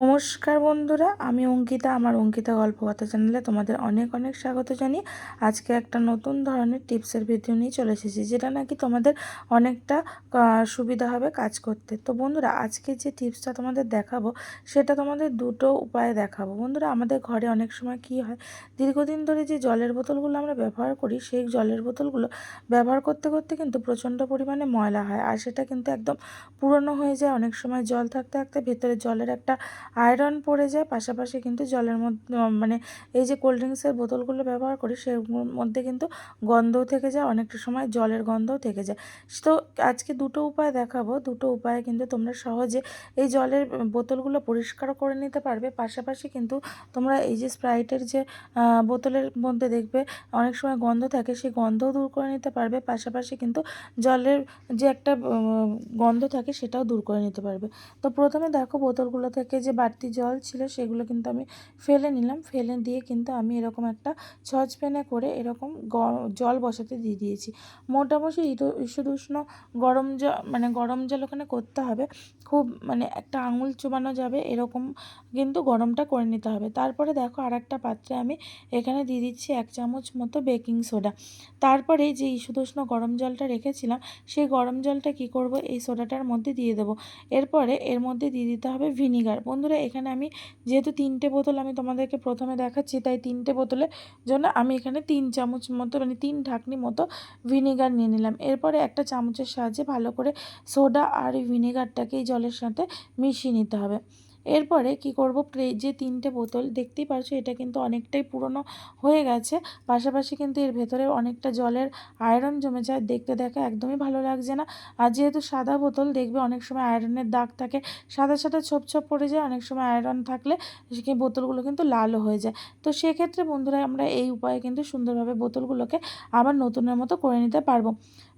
নমস্কার বন্ধুরা, আমি অঙ্কিতা, আমার অঙ্কিতা গল্প কথা চ্যানেলে তোমাদের অনেক অনেক স্বাগত জানিয়ে আজকে একটা নতুন ধরনের টিপসের ভিডিও নিয়ে চলে এসেছি, যেটা নাকি তোমাদের অনেকটা সুবিধা হবে কাজ করতে। তো বন্ধুরা, আজকে যে টিপসটা তোমাদের দেখাবো, সেটা তোমাদের দুটো উপায়ে দেখাবো। বন্ধুরা, আমাদের ঘরে অনেক সময় কি হয়, দীর্ঘদিন ধরে যে জলের বোতলগুলো আমরা ব্যবহার করি, সেই জলের বোতলগুলো ব্যবহার করতে করতে কিন্তু প্রচণ্ড পরিমাণে ময়লা হয়, আর সেটা কিন্তু একদম পুরনো হয়ে যায়। অনেক সময় জল থাকতে থাকতে ভেতরে জলের একটা আয়রন পড়ে যায়, পাশাপাশি কিন্তু জলের মধ্যে মানে এই যে কোল্ড ড্রিঙ্কসের বোতলগুলো ব্যবহার করি, সেগুলোর মধ্যে কিন্তু গন্ধও থেকে যায়, অনেকটা সময় জলের গন্ধও থেকে যায়। তো আজকে দুটো উপায় দেখাবো, দুটো উপায়ে কিন্তু তোমরা সহজে এই জলের বোতলগুলো পরিষ্কার করে নিতে পারবে, পাশাপাশি কিন্তু তোমরা এই যে স্প্রাইটের যে বোতলের মধ্যে দেখবে অনেক সময় গন্ধ থাকে, সেই গন্ধও দূর করে নিতে পারবে, পাশাপাশি কিন্তু জলের যে একটা গন্ধ থাকে সেটাও দূর করে নিতে পারবে। তো প্রথমে দেখো বোতলগুলো থেকে যে বাড়তি জল ছিল সেগুলো কিন্তু আমি ফেলে নিলাম। ফেলে দিয়ে কিন্তু আমি এরকম একটা সসপ্যানে করে এরকম জল বসাতে দিয়ে দিয়েছি। মোটামুটি ঈষদ উষ্ণ গরম জল মানে গরম জল ওখানে করতে হবে। খুব মানে একটা আঙুল চুবানো যাবে এরকম কিন্তু গরমটা করে নিতে হবে। তারপরে দেখো আর একটা পাত্রে আমি এখানে দিয়ে দিচ্ছি এক চামচ মতো বেকিং সোডা। তারপরে যে ঈষদ উষ্ণ গরম জলটা রেখেছিলাম, সেই গরম জলটা কি করব? এই সোডাটার মধ্যে দিয়ে দেবো। এরপরে এর মধ্যে দিয়ে দিতে হবে ভিনিগার। বন্ধুরা এখানে আমি যেহেতু তিনটে বোতল আমি তোমাদেরকে প্রথমে দেখাচ্ছি, তাই তিনটে বোতলের জন্য আমি এখানে তিন চামচ মতো মানে তিন ঢাকনি মতো ভিনেগার নিয়ে নিলাম। এরপরে একটা চামচের সাহায্যে ভালো করে সোডা আর ভিনেগারটাকে এই জলের সাথে মিশিয়ে নিতে হবে। এরপরে কি করব? যে তিনটে বোতল, দেখতেই পারছ এটা কিন্তু অনেকটাই পুরনো হয়ে গেছে। পাশাপাশি কিন্তু এর ভেতরে অনেকটা জলের আয়রন জমে যায়। দেখতে দেখা একদমই ভালো লাগছে না। আর যেহেতু সাদা বোতল, দেখবে অনেক সময় আয়রনের দাগ থাকে। সাদা সাদা ছোপ ছোপ পড়ে যায়, অনেক সময় আয়রন থাকলে সেই বোতলগুলো কিন্তু লালও হয়ে যায়। তো সেক্ষেত্রে বন্ধুরা, আমরা এই উপায়ে কিন্তু সুন্দরভাবে বোতলগুলোকে আবার নতুনের মতো করে নিতে পারব।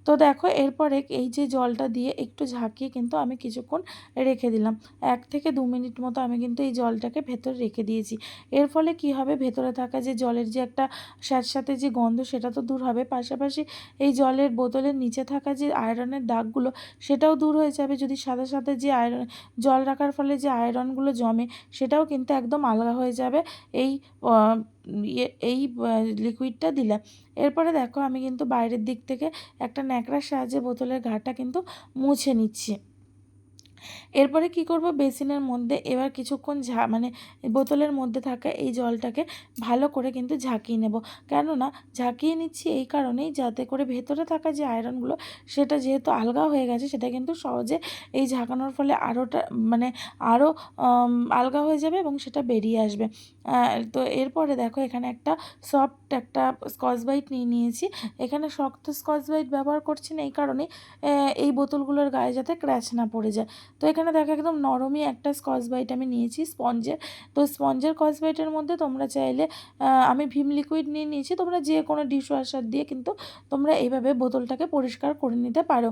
তো দেখো, এরপরে এই যে জলটা দিয়ে একটু ঝাঁকিয়ে কিন্তু আমি কিছুক্ষণ রেখে দিলাম। এক থেকে দু মিনিট মতো আমি কিন্তু এই জলটাকে ভেতরে রেখে দিয়েছি। এর ফলে কি হবে? ভেতরে থাকা যে জলের যে একটা স্যাঁতস্যাঁতে যে গন্ধ, সেটা তো দূর হবে। পাশাপাশি এই জলের বোতলের নিচে থাকা যে আয়রনের দাগগুলো, সেটাও দূর হয়ে যাবে। যদি সাথে সাথে যে আয়রন, জল রাখার ফলে যে আয়রনগুলো জমে, সেটাও কিন্তু একদম আলগা হয়ে যাবে। এই এই লিকুইডটা দিলাম। এরপরে দেখো আমি কিন্তু বাইরের দিক থেকে একটা ন্যাকড়ার সাহায্যে বোতলের ঘাটা কিন্তু মুছে নিচ্ছি। এরপরে কি করব? বেসিনের মধ্যে এবার কিছুক্ষণ ঝা মানে বোতলের মধ্যে থাকা এই জলটাকে ভালো করে কিন্তু ঝাঁকিয়ে নেব। কেননা ঝাঁকিয়ে নিচ্ছি এই কারণেই যাতে করে ভেতরে থাকা যে আয়রনগুলো, সেটা যেহেতু আলগা হয়ে গেছে, সেটা কিন্তু সহজে এই ঝাঁকানোর ফলে আরোটা মানে আরও আলগা হয়ে যাবে এবং সেটা বেরিয়ে আসবে। তো এরপরে দেখো এখানে একটা সফট একটা স্কচ বাইট নিয়ে নিয়েছি। এখানে শক্ত স্কচ বাইট ব্যবহার করছি না এই কারণেই আহ, এই বোতলগুলোর গায়ে যাতে ক্র্যাচ না পড়ে যায়। তো এখানে দেখো একদম নরমই একটা স্কচ বাইট আমি নিয়েছি স্পঞ্জের। তো স্পঞ্জের স্কচ বাইটের মধ্যে তোমরা চাইলে আমি ভীম লিকুইড নিয়ে নিয়েছি তোমরা যে কোনো ডিশ ওয়াশার দিয়ে কিন্তু তোমরা এইভাবে বোতলটাকে পরিষ্কার করে নিতে পারো।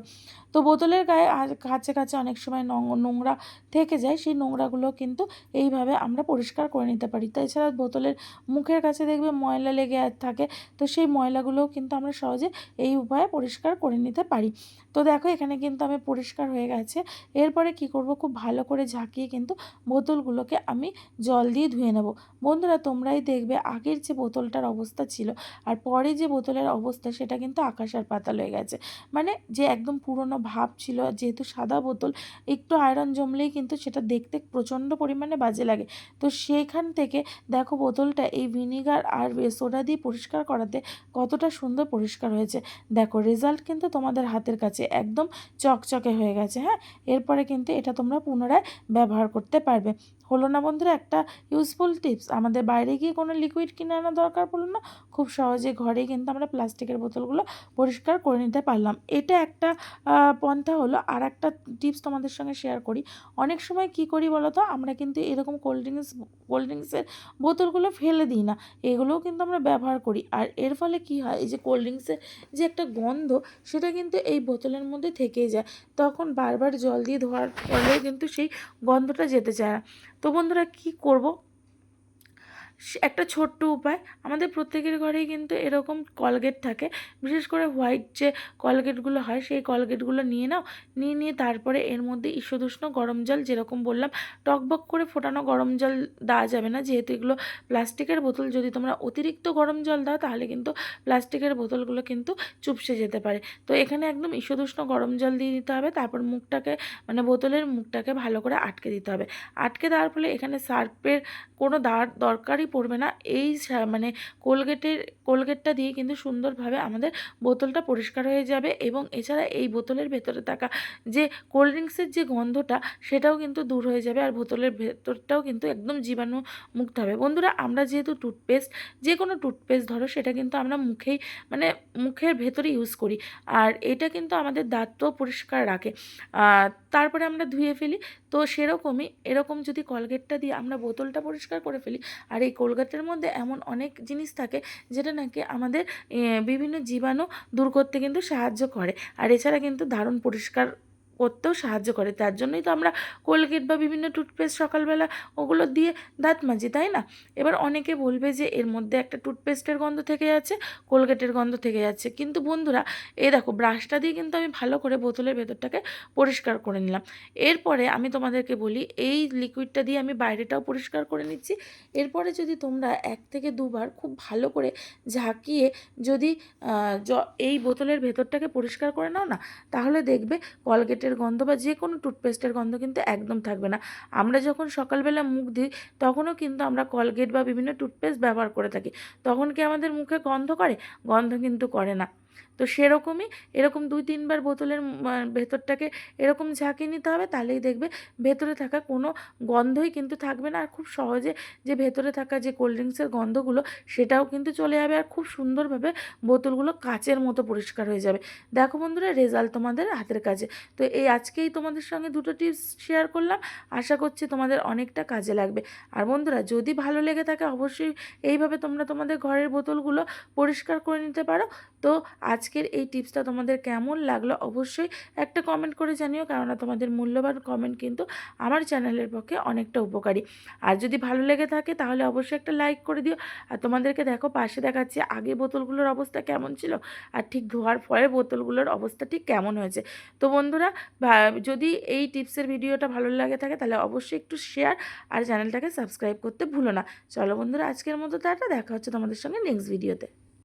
তো বোতলের গায়ে কাছে কাছে অনেক সময় নোংরা থেকে যায় সেই নোংরাগুলো কিন্তু এইভাবে আমরা পরিষ্কার করে নিতে পারি। তাছাড়া বোতলের মুখের কাছে দেখবে ময়লা লেগে থাকে। তো সেই ময়লাগুলোও কিন্তু আমরা সহজে এই উপায়ে পরিষ্কার করে নিতে পারি। তো দেখো এখানে কিন্তু আমি পরিষ্কার হয়ে গেছে। এরপরে কি করব? খুব ভালো করে ঝাঁকিয়ে কিন্তু বোতলগুলোকে আমি জল দিয়ে ধুয়ে নেব। বন্ধুরা, তোমরাই দেখবে আগের যে বোতলটার অবস্থা ছিল আর পরে যে বোতলের অবস্থা, সেটা কিন্তু আকাশ আর পাতাল হয়ে গেছে। মানে যে একদম পুরনো ভাব ছিল, যেহেতু সাদা বোতল, একটু আয়রন জমলেই কিন্তু সেটা দেখতে প্রচণ্ড পরিমাণে বাজে লাগে। তো সেখান থেকে দেখো বোতলটা, এই ভিনিগার আর সোডা দিয়ে পরিষ্কার করাতে কতটা সুন্দর পরিষ্কার হয়েছে। দেখো রেজাল্ট কিন্তু তোমাদের হাতের কাছে একদম চকচকে হয়ে গেছে হ্যাঁ? এরপরে কিন্তু এটা তোমরা পুনরায় ব্যবহার করতে পারবে। হলো না বন্ধুরা, একটা ইউজফুল টিপস আমাদের বাইরে গিয়ে কোনো লিকুইড কিনে আনা দরকার পড়ল না, খুব সহজে ঘরেই কিন্তু আমরা প্লাস্টিকের বোতলগুলো পরিষ্কার করে নিতে পারলাম। এটা একটা পন্থা হলো। আর একটা টিপস তোমাদের সঙ্গে শেয়ার করি। অনেক সময় কি করি বলো তো আমরা কিন্তু এরকম কোল্ড ড্রিঙ্কস কোল্ড ড্রিঙ্কসের বোতলগুলো ফেলে দিই না, এগুলোও কিন্তু আমরা ব্যবহার করি। আর এর ফলে কি হয়, এই যে কোল্ড ড্রিঙ্কসের যে একটা গন্ধ, সেটা কিন্তু এই বোতলের মধ্যে থেকেই যায়। তখন বারবার জল দিয়ে ধোয়ার ফলেও কিন্তু সেই গন্ধটা যেতে চায় না। তো বন্ধুরা কী করব? একটা ছোট্ট উপায়। আমাদের প্রত্যেকের ঘরেই কিন্তু এরকম কলগেট থাকে। বিশেষ করে হোয়াইট যে কলগেটগুলো হয়, সেই কলগেটগুলো নিয়ে নাও। নিয়ে নিয়ে তারপরে এর মধ্যে ঈষদুষ্ণ গরম জল যেরকম বললাম টকবক করে ফোটানো গরম জল দেওয়া যাবে না। যেহেতু এগুলো প্লাস্টিকের বোতল, যদি তোমরা অতিরিক্ত গরম জল দাও, তাহলে কিন্তু প্লাস্টিকের বোতলগুলো কিন্তু চুপসে যেতে পারে। তো এখানে একদম ঈষদুষ্ণ গরম জল দিয়ে দিতে হবে। তারপর মুখটাকে মানে বোতলের মুখটাকে ভালো করে আটকে দিতে হবে। আটকে দেওয়ার ফলে এখানে সার্ফের কোনো দাঁড় দরকারই পড়বে না। এই মানে কোলগেটের, কোলগেটটা দিয়ে কিন্তু সুন্দরভাবে আমাদের বোতলটা পরিষ্কার হয়ে যাবে এবং এছাড়া এই বোতলের ভেতরে থাকা যে কোল্ড ড্রিঙ্কসের যে গন্ধটা, সেটাও কিন্তু দূর হয়ে যাবে আর বোতলের ভেতরটাও কিন্তু একদম জীবাণু মুক্ত হবে। বন্ধুরা, আমরা যেহেতু টুথপেস্ট, যে কোনো টুথপেস্ট ধরো, সেটা কিন্তু আমরা মুখেই মানে মুখের ভেতরে ইউজ করি। আর এটা কিন্তু আমাদের দাঁতও পরিষ্কার রাখে। তারপরে আমরা ধুয়ে ফেলি। তো সেরকমই, এরকম যদি কলগেটটা দিয়ে আমরা বোতলটা পরিষ্কার করে ফেলি, আর এই কলগেটের মধ্যে এমন অনেক জিনিস থাকে, যেটা নাকি আমাদের বিভিন্ন জীবাণু দূর করতে কিন্তু সাহায্য করে। আর এছাড়া কিন্তু দারুণ পরিষ্কার করতেও সাহায্য করে। তার জন্যই তো আমরা কোলগেট বা বিভিন্ন টুথপেস্ট সকালবেলা ওগুলো দিয়ে দাঁত মাজি, তাই না? এবার অনেকে বলবে যে এর মধ্যে একটা টুথপেস্টের গন্ধ থেকে যাচ্ছে, কোলগেটের গন্ধ থেকে যাচ্ছে। কিন্তু বন্ধুরা, এই দেখো ব্রাশটা দিয়ে কিন্তু আমি ভালো করে বোতলের ভেতরটাকে পরিষ্কার করে নিলাম। এরপরে আমি তোমাদেরকে বলি, এই লিকুইডটা দিয়ে আমি বাইরেটাও পরিষ্কার করে নিচ্ছি। এরপরে যদি তোমরা এক থেকে দুবার খুব ভালো করে ঝাঁকিয়ে যদি এই বোতলের ভেতরটাকে পরিষ্কার করে নাও না, তাহলে দেখবে কলগেটের গন্ধ বা যে কোনো টুথপেস্টের গন্ধ কিন্তু একদম থাকবে না। আমরা যখন সকালবেলা মুখ দিই তখনও কিন্তু আমরা কলগেট বা বিভিন্ন টুথপেস্ট ব্যবহার করে থাকি। তখন কি আমাদের মুখে গন্ধ করে? গন্ধ কিন্তু করে না। তো সেরকমই এরকম দুই, তিনবার বোতলের ভেতরটাকে এরকম ঝাঁকিয়ে নিতে হবে, তাহলেই দেখবে ভেতরে থাকা কোনো গন্ধই কিন্তু থাকবে না। আর খুব সহজে যে ভেতরে থাকা যে কোল্ড ড্রিঙ্কসের গন্ধগুলো, সেটাও কিন্তু চলে যাবে। আর খুব সুন্দরভাবে বোতলগুলো কাচের মতো পরিষ্কার হয়ে যাবে। দেখো বন্ধুরা রেজাল্ট তোমাদের হাতের কাছে তো এই আজকেই তোমাদের সঙ্গে দুটো টিপস শেয়ার করলাম। আশা করছি তোমাদের অনেকটা কাজে লাগবে। আর বন্ধুরা, যদি ভালো লেগে থাকে, অবশ্যই এইভাবে তোমরা তোমাদের ঘরের বোতলগুলো পরিষ্কার করে নিতে পারো। তো আজকের এই টিপসটা তোমাদের কেমন লাগল অবশ্যই একটা কমেন্ট করে জানিও, কেননা তোমাদের মূল্যবান কমেন্ট কিন্তু আমার চ্যানেলের পক্ষে অনেকটা উপকারী। আর যদি ভালো লেগে থাকে তাহলে অবশ্যই একটা লাইক করে দিও। আর তোমাদেরকে দেখো, পাশে দেখাচ্ছি আগে বোতলগুলোর অবস্থা কেমন ছিল, আর ঠিক ধোয়ার পরে বোতলগুলোর অবস্থা ঠিক কেমন হয়েছে। তো বন্ধুরা যদি এই টিপসের ভিডিওটা ভালো লাগে থাকে তাহলে অবশ্যই একটু শেয়ার আর চ্যানেলটাকে সাবস্ক্রাইব করতে ভুলো না। চলো বন্ধুরা, আজকের মতো টাটা, দেখা হচ্ছে তোমাদের সঙ্গে নেক্সট ভিডিওতে